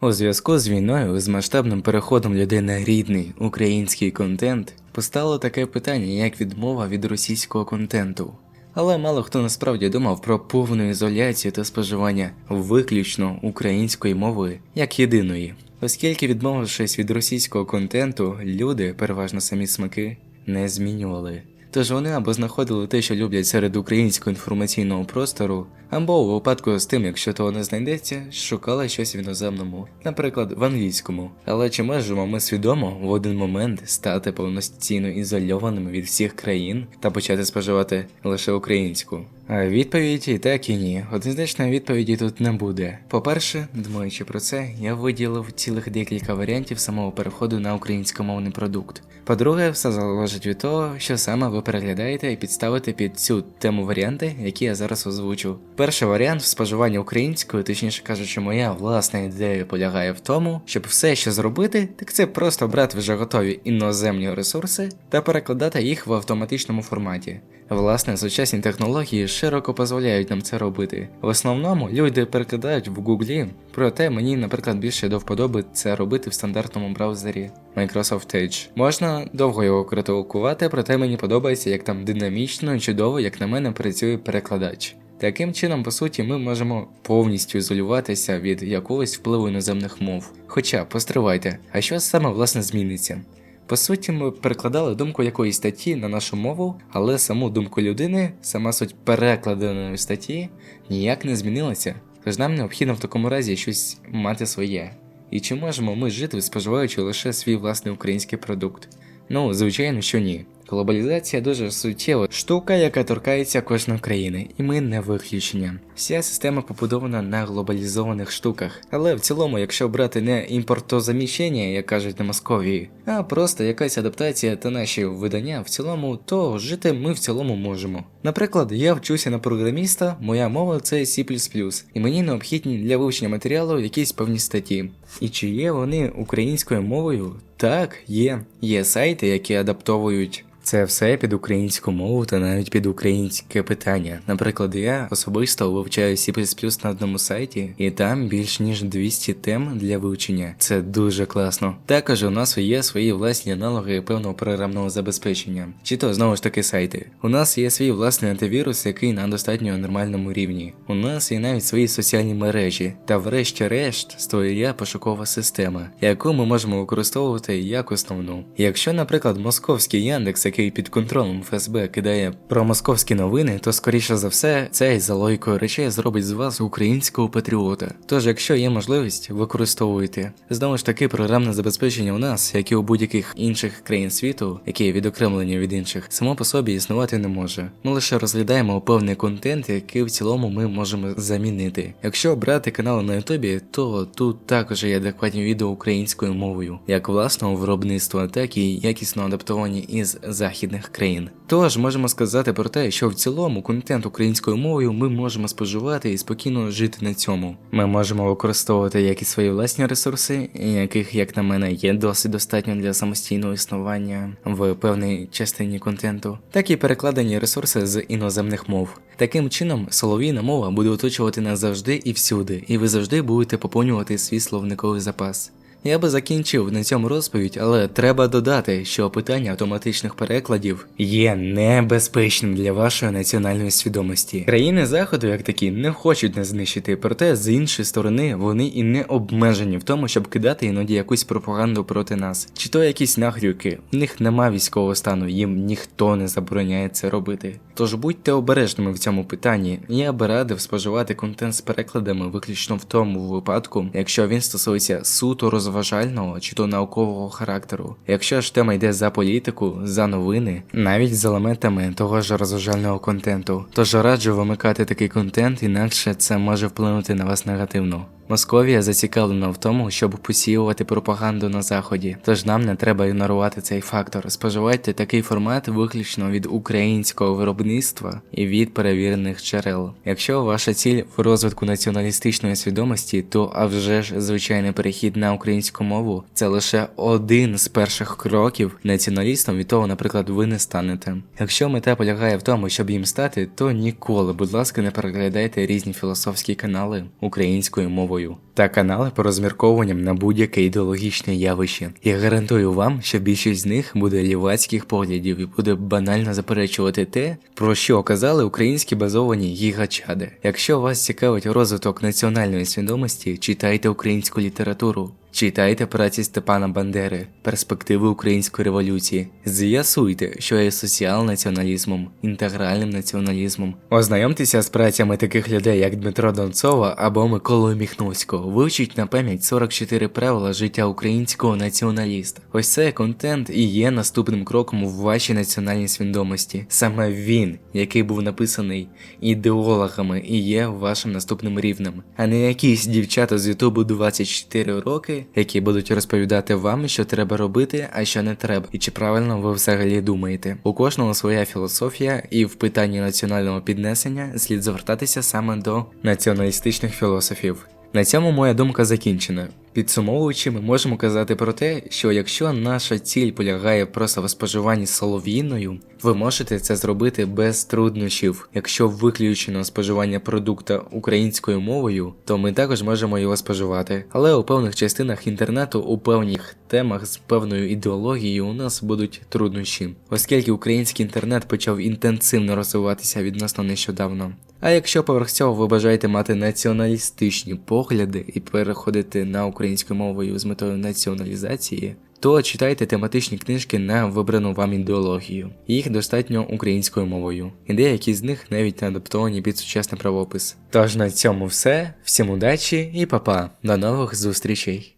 У зв'язку з війною з масштабним переходом людей на рідний український контент постало таке питання, як відмова від російського контенту. Але мало хто насправді думав про повну ізоляцію та споживання виключно української мови як єдиної, оскільки, відмовившись від російського контенту, люди, переважно самі смаки, не змінювали. Тож вони або знаходили те, що люблять серед українського інформаційного простору, або у випадку з тим, якщо того не знайдеться, шукали щось в іноземному, наприклад, в англійському. Але чи можемо ми свідомо в один момент стати повноцінно ізольованими від всіх країн та почати споживати лише українську? А відповідь і так і ні. Однозначної відповіді тут не буде. По-перше, думаючи про це, я виділив цілих декілька варіантів самого переходу на українськомовний продукт. По-друге, все залежить від того, що саме ви переглядаєте і підставите під цю тему варіанти, які я зараз озвучу. Перший варіант в споживанні українською, точніше кажучи, моя власна ідея полягає в тому, щоб все, що зробити, так це просто брати вже готові іноземні ресурси та перекладати їх в автоматичному форматі. Власне, сучасні технології широко дозволяють нам це робити. В основному люди перекладають в Гуглі, проте мені, наприклад, більше до вподоби це робити в стандартному браузері Microsoft Edge. Можна довго його критикувати, проте мені подобається, як там динамічно і чудово, як на мене, працює перекладач. Таким чином, по суті, ми можемо повністю ізолюватися від якогось впливу іноземних мов. Хоча, постривайте, а що саме власне зміниться? По суті, ми перекладали думку якоїсь статті на нашу мову, але саму думку людини, сама суть перекладеної статті ніяк не змінилася. Тож нам необхідно в такому разі щось мати своє. І чи можемо ми жити, споживаючи лише свій власний український продукт? Ну, звичайно, що ні. Глобалізація дуже суттєва штука, яка торкається кожної країни, і ми не виключення. Вся система побудована на глобалізованих штуках. Але в цілому, якщо брати не імпортозаміщення, як кажуть на Московії, а просто якась адаптація та наші видання в цілому, то жити ми в цілому можемо. Наприклад, я вчуся на програміста, моя мова це C++, і мені необхідні для вивчення матеріалу якісь певні статті. І чи є вони українською мовою? Так, є. Є сайти, які адаптовують це все під українську мову та навіть під українське питання. Наприклад, я особисто вивчаю C++ на одному сайті, і там більш ніж 200 тем для вивчення. Це дуже класно. Також у нас є свої власні аналоги певного програмного забезпечення. Чи то знову ж таки сайти. У нас є свій власний антивірус, який на достатньо нормальному рівні. У нас є навіть свої соціальні мережі, та врешті-решт створює пошукова система, яку ми можемо використовувати як основну. Якщо, наприклад, московський Яндекс, який під контролем ФСБ кидає про московські новини, то скоріше за все цей за логікою речей зробить з вас українського патріота. Тож, якщо є можливість, використовуйте. Знову ж таки, програмне забезпечення у нас, як і у будь-яких інших країн світу, які відокремлені від інших, само по собі існувати не може. Ми лише розглядаємо певний контент, який в цілому ми можемо замінити. Якщо брати канали на Ютубі, то тут також є адекватні відео українською мовою, як власного виробництва, так і якісно адаптовані із західних країн. Тож можемо сказати про те, що в цілому контент українською мовою ми можемо споживати і спокійно жити на цьому. Ми можемо використовувати як і свої власні ресурси, яких, як на мене, є досить достатньо для самостійного існування в певній частині контенту, так і перекладені ресурси з іноземних мов. Таким чином, солов'їна мова буде оточувати нас завжди і всюди, і ви завжди будете поповнювати свій словниковий запас. Я би закінчив на цьому розповідь, але треба додати, що питання автоматичних перекладів є небезпечним для вашої національної свідомості. Країни заходу, як такі, не хочуть нас знищити, проте з іншої сторони вони і не обмежені в тому, щоб кидати іноді якусь пропаганду проти нас, чи то якісь нагрюки. У них нема військового стану, їм ніхто не забороняє це робити. Тож будьте обережними в цьому питанні. Я би радив споживати контент з перекладами виключно в тому випадку, якщо він стосується суто розважального чи то наукового характеру. Якщо ж тема йде за політику, за новини, навіть з елементами того ж розважального контенту, тож раджу вимикати такий контент, інакше це може вплинути на вас негативно. Московія зацікавлена в тому, щоб посіювати пропаганду на заході, тож нам не треба ігнорувати цей фактор. Споживайте такий формат виключно від українського виробництва і від перевірених джерел. Якщо ваша ціль в розвитку націоналістичної свідомості, то а вже ж звичайний перехід на українську мову це лише один з перших кроків націоналістом від того, наприклад, ви не станете. Якщо мета полягає в тому, щоб їм стати, то ніколи, будь ласка, не переглядайте різні філософські канали українською мовою. Мовою та канали по розмірковуванням на будь-яке ідеологічне явище. Я гарантую вам, що більшість з них буде лівацьких поглядів і буде банально заперечувати те, про що казали українські базовані гігачади. Якщо вас цікавить розвиток національної свідомості, читайте українську літературу. Читайте праці Степана Бандери, перспективи української революції. З'ясуйте, що є соціал-націоналізмом, інтегральним націоналізмом. Ознайомтеся з працями таких людей, як Дмитро Донцова або Миколу Міхновського. Вивчіть на пам'ять 44 правила життя українського націоналіста. Ось цей контент і є наступним кроком в вашій національній свідомості. Саме він, який був написаний ідеологами, і є вашим наступним рівнем, а не якісь дівчата з Ютубу 24 роки, які будуть розповідати вам, що треба робити, а що не треба, і чи правильно ви взагалі думаєте. У кожного своя філософія, і в питанні національного піднесення слід звертатися саме до націоналістичних філософів. На цьому моя думка закінчена. Підсумовуючи, ми можемо казати про те, що якщо наша ціль полягає просто в споживанні солов'їною, ви можете це зробити без труднощів. Якщо виключено споживання продукта українською мовою, то ми також можемо його споживати. Але у певних частинах інтернету, у певних темах з певною ідеологією у нас будуть труднощі, оскільки український інтернет почав інтенсивно розвиватися відносно нещодавно. А якщо поверх цього ви бажаєте мати націоналістичні погляди і переходити на українську мовою з метою націоналізації, то читайте тематичні книжки на вибрану вам ідеологію. Їх достатньо українською мовою, і деякі з них навіть не адаптовані під сучасний правопис. Тож на цьому все, всім удачі і па-па, до нових зустрічей!